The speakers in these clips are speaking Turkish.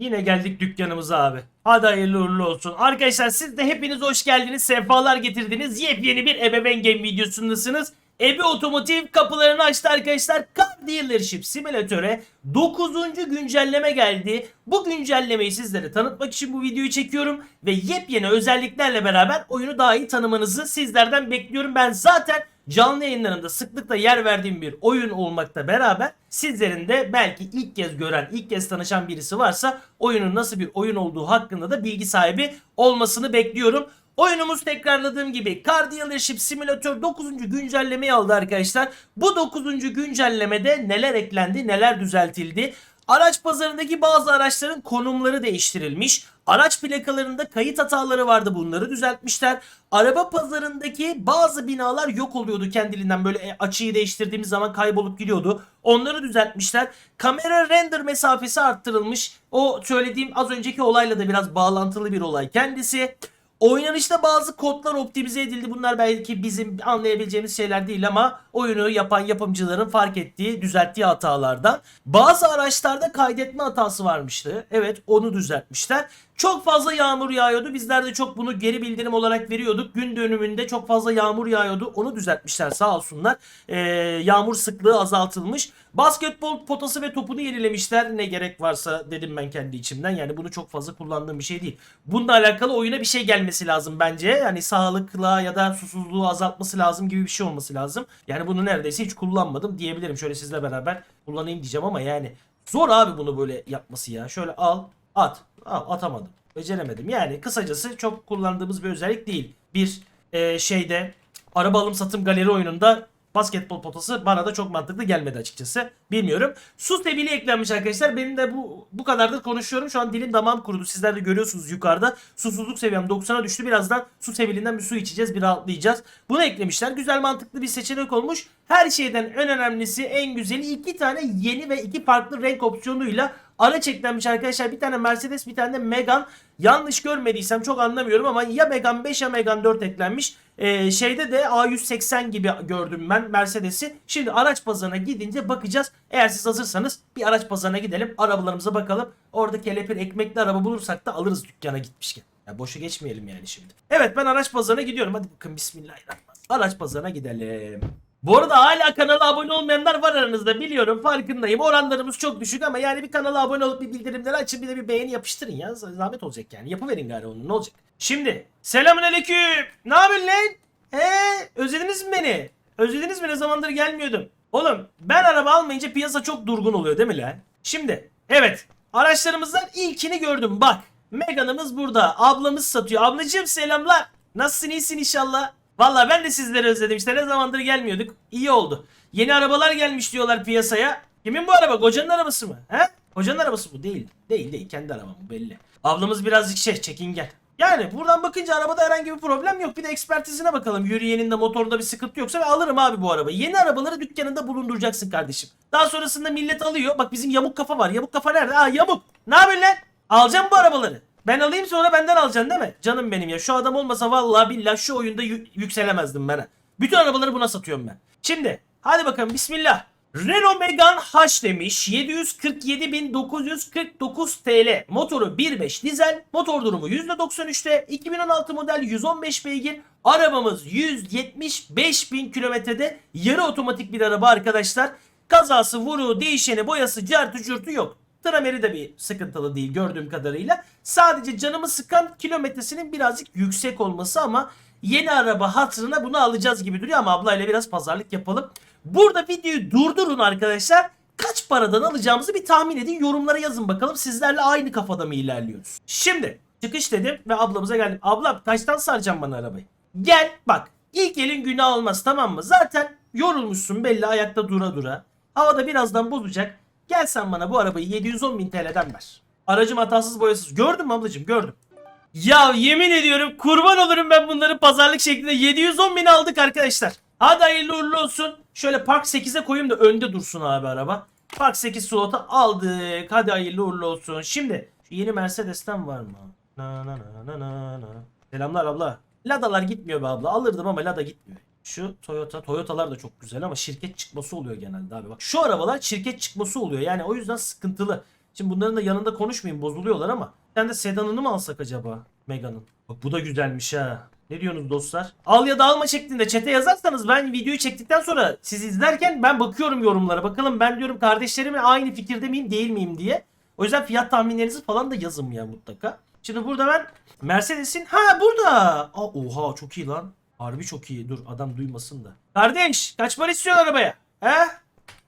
Yine geldik dükkanımıza abi. Hadi hayırlı uğurlu olsun. Arkadaşlar siz de hepiniz hoş geldiniz. Sefalar getirdiniz. Yepyeni bir ebeveyn game videosundasınız. Ebe Otomotiv kapılarını açtı arkadaşlar. Car Dealership Simülatör'e 9. güncelleme geldi. Bu güncellemeyi sizlere tanıtmak için bu videoyu çekiyorum. Ve yepyeni özelliklerle beraber oyunu daha iyi tanımanızı sizlerden bekliyorum. Ben zaten canlı yayınlarında sıklıkla yer verdiğim bir oyun olmakta beraber sizlerin de belki ilk kez gören, ilk kez tanışan birisi varsa oyunun nasıl bir oyun olduğu hakkında da bilgi sahibi olmasını bekliyorum. Oyunumuz tekrarladığım gibi Car Simulator 9. güncellemeyi aldı arkadaşlar. Bu 9. güncellemede neler eklendi, neler düzeltildi? Araç pazarındaki bazı araçların konumları değiştirilmiş. Araç plakalarında kayıt hataları vardı bunları düzeltmişler. Araba pazarındaki bazı binalar yok oluyordu kendiliğinden böyle e, açıyı değiştirdiğimiz zaman kaybolup gidiyordu. Onları düzeltmişler. Kamera render mesafesi arttırılmış. O söylediğim az önceki olayla da biraz bağlantılı bir olay kendisi. Oynanışta bazı kodlar optimize edildi. Bunlar belki bizim anlayabileceğimiz şeyler değil ama oyunu yapan yapımcıların fark ettiği, düzelttiği hatalardan. Bazı araçlarda kaydetme hatası varmıştı. Evet onu düzeltmişler. Çok fazla yağmur yağıyordu. Bizler de çok bunu geri bildirim olarak veriyorduk. Gün dönümünde çok fazla yağmur yağıyordu. Onu düzeltmişler sağ olsunlar. Ee, yağmur sıklığı azaltılmış. Basketbol potası ve topunu yenilemişler. Ne gerek varsa dedim ben kendi içimden. Yani bunu çok fazla kullandığım bir şey değil. Bununla alakalı oyuna bir şey gelmesi lazım bence. Yani sağlıkla ya da susuzluğu azaltması lazım gibi bir şey olması lazım. Yani bunu neredeyse hiç kullanmadım diyebilirim. Şöyle sizle beraber kullanayım diyeceğim ama yani zor abi bunu böyle yapması ya. Şöyle al at. Atamadım. Beceremedim. Yani kısacası çok kullandığımız bir özellik değil. Bir e, şeyde araba alım satım galeri oyununda basketbol potası bana da çok mantıklı gelmedi açıkçası. Bilmiyorum. Su sebili eklenmiş arkadaşlar. Benim de bu bu kadardır konuşuyorum. Şu an dilim damağım kurudu. Sizler de görüyorsunuz yukarıda. Susuzluk seviyem 90'a düştü. Birazdan su sebilinden bir su içeceğiz. Bir rahatlayacağız. Bunu eklemişler. Güzel mantıklı bir seçenek olmuş. Her şeyden en önemlisi en güzeli iki tane yeni ve iki farklı renk opsiyonuyla araç eklenmiş arkadaşlar. Bir tane Mercedes bir tane de Megane. Yanlış görmediysem çok anlamıyorum ama ya Megane 5 ya Megane 4 eklenmiş. Ee, şeyde de A180 gibi gördüm ben Mercedes'i. Şimdi araç pazarına gidince bakacağız. Eğer siz hazırsanız bir araç pazarına gidelim. Arabalarımıza bakalım. Orada kelepir ekmekli araba bulursak da alırız dükkana gitmişken. Ya boşa geçmeyelim yani şimdi. Evet ben araç pazarına gidiyorum. Hadi bakın bismillahirrahmanirrahim. Araç pazarına gidelim. Bu arada hala kanala abone olmayanlar var aranızda biliyorum farkındayım. Oranlarımız çok düşük ama yani bir kanala abone olup bir bildirimleri açın bir de bir beğeni yapıştırın ya. Zahmet olacak yani. Yapıverin gari onu ne olacak. Şimdi selamünaleyküm. Ne yapıyorsun lan? He özlediniz mi beni? Özlediniz mi ne zamandır gelmiyordum. Oğlum ben araba almayınca piyasa çok durgun oluyor değil mi lan? Şimdi evet araçlarımızdan ilkini gördüm bak. Megan'ımız burada. Ablamız satıyor. Ablacığım selamlar. Nasılsın iyisin inşallah. Valla ben de sizleri özledim işte ne zamandır gelmiyorduk. İyi oldu. Yeni arabalar gelmiş diyorlar piyasaya. Kimin bu araba? Kocanın arabası mı? He? Kocanın arabası bu değil. Değil değil kendi arabam bu belli. Ablamız birazcık şey çekingen. Yani buradan bakınca arabada herhangi bir problem yok. Bir de ekspertizine bakalım. Yürüyeninde motorda bir sıkıntı yoksa ve alırım abi bu arabayı. Yeni arabaları dükkanında bulunduracaksın kardeşim. Daha sonrasında millet alıyor. Bak bizim yamuk kafa var. Yamuk kafa nerede? Aa yamuk. Ne yapıyorsun lan? Alacağım bu arabaları. Ben alayım sonra benden alacaksın değil mi? Canım benim ya. Şu adam olmasa vallahi billahi şu oyunda yü- yükselemezdim ben. Bütün arabaları buna satıyorum ben. Şimdi hadi bakalım bismillah. Renault Megane H demiş 747.949 TL motoru 1.5 dizel motor durumu %93'te 2016 model 115 beygir arabamız 175.000 kilometrede yarı otomatik bir araba arkadaşlar kazası vuruğu değişeni boyası cartı curtu yok Trameri de bir sıkıntılı değil gördüğüm kadarıyla. Sadece canımı sıkan kilometresinin birazcık yüksek olması ama yeni araba hatırına bunu alacağız gibi duruyor ama ablayla biraz pazarlık yapalım. Burada videoyu durdurun arkadaşlar. Kaç paradan alacağımızı bir tahmin edin. Yorumlara yazın bakalım. Sizlerle aynı kafada mı ilerliyoruz? Şimdi çıkış dedim ve ablamıza geldim. Abla kaçtan saracaksın bana arabayı? Gel bak. İlk elin günah olmaz tamam mı? Zaten yorulmuşsun belli ayakta dura dura. Havada birazdan bozacak. Gel sen bana bu arabayı 710 bin TL'den ver. Aracım hatasız boyasız. Gördün mü ablacığım gördüm. Ya yemin ediyorum kurban olurum ben bunları pazarlık şeklinde 710 bin aldık arkadaşlar. Hadi hayırlı uğurlu olsun. Şöyle Park 8'e koyayım da önde dursun abi araba. Park 8 slota aldık. Hadi hayırlı uğurlu olsun. Şimdi yeni Mercedes'ten var mı? Na na na na na. Selamlar abla. Ladalar gitmiyor be abla. Alırdım ama Lada gitmiyor. Şu Toyota, Toyota'lar da çok güzel ama şirket çıkması oluyor genelde abi. Bak şu arabalar şirket çıkması oluyor. Yani o yüzden sıkıntılı. Şimdi bunların da yanında konuşmayayım bozuluyorlar ama. Sen de sedanını mı alsak acaba Mega'nın? Bak bu da güzelmiş ha. Ne diyorsunuz dostlar? Al ya da alma şeklinde çete yazarsanız ben videoyu çektikten sonra siz izlerken ben bakıyorum yorumlara. Bakalım ben diyorum kardeşlerimle aynı fikirde miyim değil miyim diye. O yüzden fiyat tahminlerinizi falan da yazın ya mutlaka. Şimdi burada ben Mercedes'in ha burada. Aa, oha çok iyi lan. Harbi çok iyi. Dur adam duymasın da. Kardeş kaç para istiyorsun arabaya? He?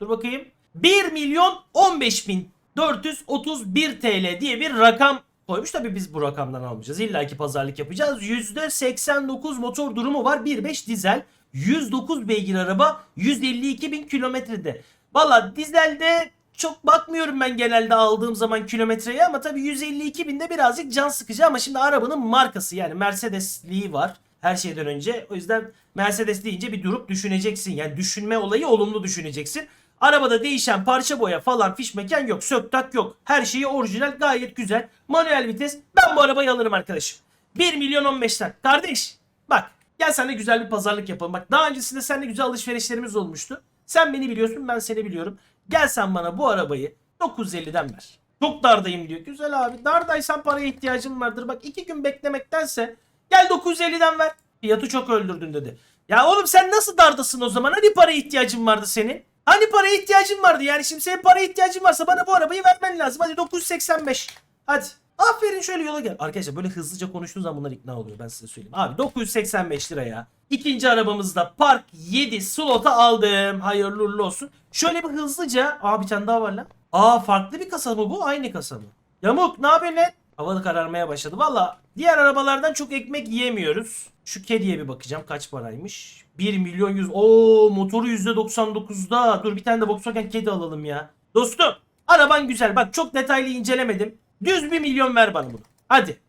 Dur bakayım. 1 milyon 15 bin 431 TL diye bir rakam koymuş. Tabi biz bu rakamdan almayacağız. İlla ki pazarlık yapacağız. %89 motor durumu var. 1.5 dizel. 109 beygir araba. 152 bin kilometrede. Valla dizelde çok bakmıyorum ben genelde aldığım zaman kilometreye ama tabii 152 binde birazcık can sıkıcı ama şimdi arabanın markası yani Mercedes'liği var her şeyden önce. O yüzden Mercedes deyince bir durup düşüneceksin. Yani düşünme olayı olumlu düşüneceksin. Arabada değişen parça boya falan fiş mekan yok. Sök tak yok. Her şeyi orijinal gayet güzel. Manuel vites. Ben bu arabayı alırım arkadaşım. 1 milyon 15'ten. Kardeş bak gel seninle güzel bir pazarlık yapalım. Bak daha öncesinde seninle güzel alışverişlerimiz olmuştu. Sen beni biliyorsun ben seni biliyorum. Gel sen bana bu arabayı 950'den ver. Çok dardayım diyor. Güzel abi dardaysan paraya ihtiyacım vardır. Bak iki gün beklemektense gel 950'den ver. Fiyatı çok öldürdün dedi. Ya oğlum sen nasıl dardasın o zaman? Hani paraya ihtiyacın vardı senin? Hani paraya ihtiyacın vardı? Yani şimdi senin paraya ihtiyacın varsa bana bu arabayı vermen lazım. Hadi 985. Hadi. Aferin şöyle yola gel. Arkadaşlar böyle hızlıca konuştuğun zaman bunlar ikna oluyor. Ben size söyleyeyim. Abi 985 liraya. İkinci arabamızda Park 7 slota aldım. Hayırlı uğurlu olsun. Şöyle bir hızlıca. Aa bir tane daha var lan. Aa farklı bir kasa mı bu? Aynı kasa mı? Yamuk ne yapıyorsun lan? Hava da kararmaya başladı. Valla diğer arabalardan çok ekmek yiyemiyoruz. Şu kediye bir bakacağım kaç paraymış. 1 milyon 100. Oo motoru %99'da. Dur bir tane de Volkswagen kedi alalım ya. Dostum araban güzel. Bak çok detaylı incelemedim. Düz 1 milyon ver bana bunu. Hadi.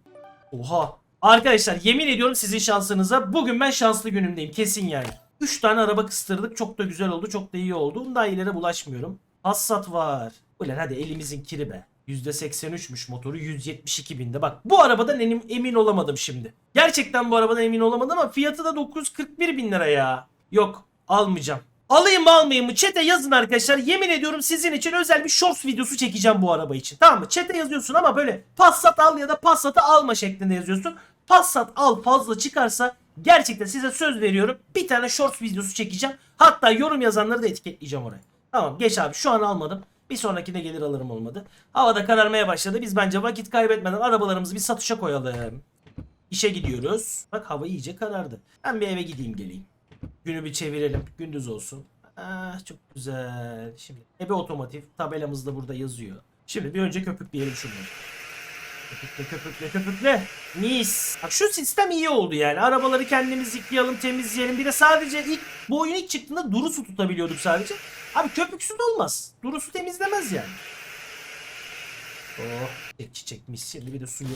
Oha. Arkadaşlar yemin ediyorum sizin şansınıza. Bugün ben şanslı günümdeyim kesin yani. 3 tane araba kıstırdık. Çok da güzel oldu. Çok da iyi oldu. Bundan ileri bulaşmıyorum. Passat var. Ulan hadi elimizin kiri be. %83'müş motoru 172 binde. Bak bu arabadan emin, emin olamadım şimdi. Gerçekten bu arabadan emin olamadım ama fiyatı da 941 bin lira ya. Yok almayacağım. Alayım mı almayayım mı? Çete yazın arkadaşlar. Yemin ediyorum sizin için özel bir shorts videosu çekeceğim bu araba için. Tamam mı? Çete yazıyorsun ama böyle Passat al ya da Passat'ı alma şeklinde yazıyorsun. Passat al fazla çıkarsa gerçekten size söz veriyorum. Bir tane shorts videosu çekeceğim. Hatta yorum yazanları da etiketleyeceğim oraya. Tamam geç abi şu an almadım. Bir sonrakine gelir alırım olmadı. Havada kararmaya başladı. Biz bence vakit kaybetmeden arabalarımızı bir satışa koyalım. İşe gidiyoruz. Bak hava iyice karardı. Ben bir eve gideyim geleyim. Günü bir çevirelim. Gündüz olsun. Ah çok güzel. Şimdi ebe otomotiv tabelamız da burada yazıyor. Şimdi bir önce köpükleyelim şunları. Köpükle köpükle köpükle. Mis. Bak şu sistem iyi oldu yani. Arabaları kendimiz yıkayalım temizleyelim. Bir de sadece ilk bu oyun ilk çıktığında duru su tutabiliyorduk sadece. Abi köpüksüz olmaz. Duru su temizlemez yani. Oh çiçek çiçek. Şimdi bir de suyu.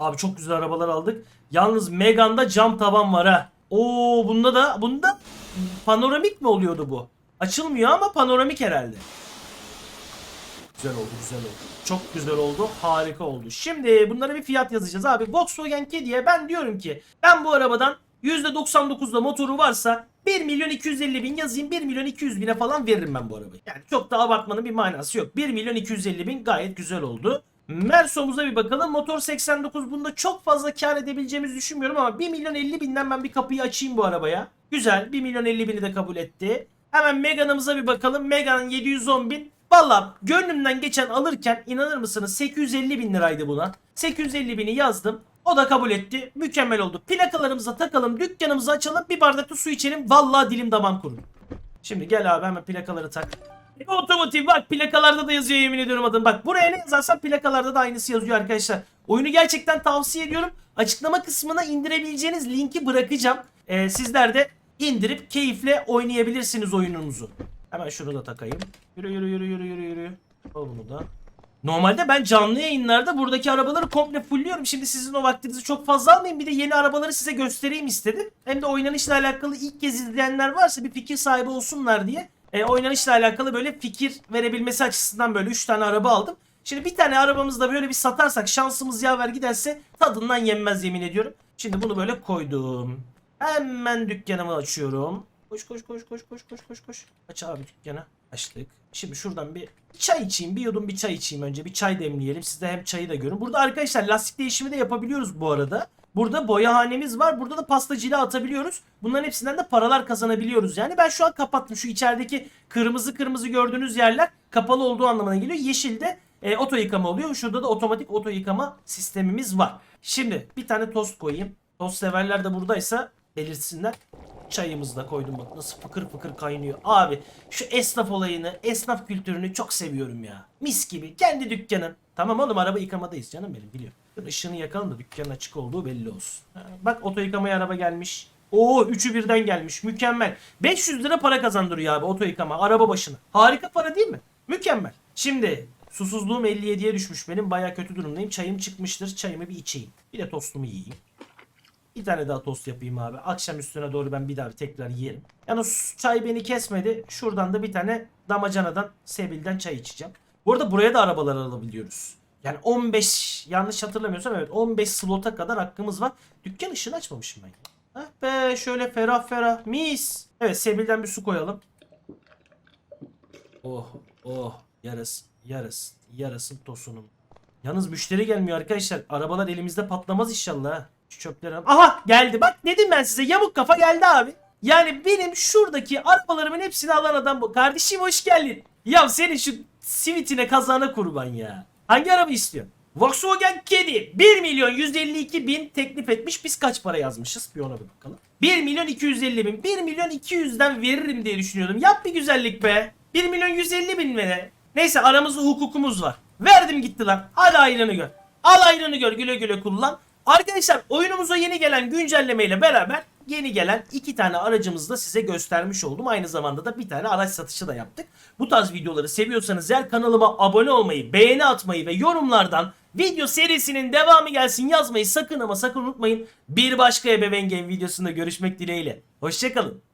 Abi çok güzel arabalar aldık. Yalnız Megane'da cam tavan var ha. Oo bunda da bunda panoramik mi oluyordu bu? Açılmıyor ama panoramik herhalde. Güzel oldu güzel oldu. Çok güzel oldu. Harika oldu. Şimdi bunlara bir fiyat yazacağız abi. Volkswagen Kedi'ye ben diyorum ki ben bu arabadan %99'da motoru varsa 1 milyon 250 bin yazayım 1 milyon 200 bine falan veririm ben bu arabayı. Yani çok da abartmanın bir manası yok. 1 milyon 250 bin gayet güzel oldu. Mersom'uza bir bakalım. Motor 89 bunda çok fazla kar edebileceğimizi düşünmüyorum ama 1 milyon 50 binden ben bir kapıyı açayım bu arabaya. Güzel 1 milyon 50 bini de kabul etti. Hemen Megane'ımıza bir bakalım. Megane 710 bin. Valla gönlümden geçen alırken inanır mısınız 850 bin liraydı buna. 850 bini yazdım. O da kabul etti. Mükemmel oldu. Plakalarımıza takalım. Dükkanımızı açalım. Bir bardak da su içelim. Valla dilim damağım kurun. Şimdi gel abi hemen plakaları tak. E, Otomotiv bak plakalarda da yazıyor yemin ediyorum adım. Bak buraya ne yazarsan plakalarda da aynısı yazıyor arkadaşlar. Oyunu gerçekten tavsiye ediyorum. Açıklama kısmına indirebileceğiniz linki bırakacağım. Ee, sizler de indirip keyifle oynayabilirsiniz oyununuzu. Hemen şunu da takayım. Yürü yürü yürü yürü yürü yürü. Al bunu da. Normalde ben canlı yayınlarda buradaki arabaları komple fullliyorum. Şimdi sizin o vaktinizi çok fazla almayayım. Bir de yeni arabaları size göstereyim istedim. Hem de oynanışla alakalı ilk kez izleyenler varsa bir fikir sahibi olsunlar diye. E, oynanışla alakalı böyle fikir verebilmesi açısından böyle 3 tane araba aldım. Şimdi bir tane arabamızda böyle bir satarsak şansımız yaver giderse tadından yenmez yemin ediyorum. Şimdi bunu böyle koydum. Hemen dükkanımı açıyorum. Koş koş koş koş koş koş koş koş. Aç abi dükkanı. Açtık. Şimdi şuradan bir çay içeyim. Bir yudum bir çay içeyim önce. Bir çay demleyelim. Siz de hem çayı da görün. Burada arkadaşlar lastik değişimi de yapabiliyoruz bu arada. Burada boyahanemiz var. Burada da pastacıyla atabiliyoruz. Bunların hepsinden de paralar kazanabiliyoruz. Yani ben şu an kapattım. Şu içerideki kırmızı kırmızı gördüğünüz yerler kapalı olduğu anlamına geliyor. Yeşil de e, oto yıkama oluyor. Şurada da otomatik oto yıkama sistemimiz var. Şimdi bir tane tost koyayım. Tost severler de buradaysa belirtsinler. Çayımızı da koydum bak nasıl fıkır fıkır kaynıyor. Abi şu esnaf olayını, esnaf kültürünü çok seviyorum ya. Mis gibi kendi dükkanın. Tamam oğlum araba yıkamadayız canım benim biliyorum. Dur ışığını yakalım da dükkanın açık olduğu belli olsun. Bak oto yıkamaya araba gelmiş. Oo üçü birden gelmiş. Mükemmel. 500 lira para kazandırıyor abi oto yıkama araba başına. Harika para değil mi? Mükemmel. Şimdi susuzluğum 57'ye düşmüş benim. Baya kötü durumdayım. Çayım çıkmıştır. Çayımı bir içeyim. Bir de tostumu yiyeyim. Bir tane daha tost yapayım abi. Akşam üstüne doğru ben bir daha bir tekrar yerim. Yani çay beni kesmedi. Şuradan da bir tane damacanadan Sebil'den çay içeceğim. Bu arada buraya da arabalar alabiliyoruz. Yani 15 yanlış hatırlamıyorsam evet 15 slota kadar hakkımız var. Dükkan ışığını açmamışım ben. Ah be şöyle ferah ferah mis. Evet Sebil'den bir su koyalım. Oh oh yarası yarası yarasın tosunum. Yalnız müşteri gelmiyor arkadaşlar. Arabalar elimizde patlamaz inşallah. Şu çöpleri Aha geldi bak dedim ben size yamuk kafa geldi abi. Yani benim şuradaki arabalarımın hepsini alan adam bu. Kardeşim hoş geldin. Ya senin şu sivitine kazana kurban ya. Hangi araba istiyorsun? Volkswagen Kedi 1 milyon 152 bin teklif etmiş. Biz kaç para yazmışız? Bir ona bir bakalım. 1 milyon 250 bin. 1 milyon 200'den veririm diye düşünüyordum. Yap bir güzellik be. 1 milyon 150 bin mi ne? Neyse aramızda hukukumuz var. Verdim gitti lan. Hadi ayrını gör. Al ayrını gör güle güle kullan. Arkadaşlar oyunumuza yeni gelen güncellemeyle beraber yeni gelen iki tane aracımızı da size göstermiş oldum. Aynı zamanda da bir tane araç satışı da yaptık. Bu tarz videoları seviyorsanız eğer kanalıma abone olmayı, beğeni atmayı ve yorumlardan video serisinin devamı gelsin yazmayı sakın ama sakın unutmayın. Bir başka ebeveyn game videosunda görüşmek dileğiyle. Hoşçakalın.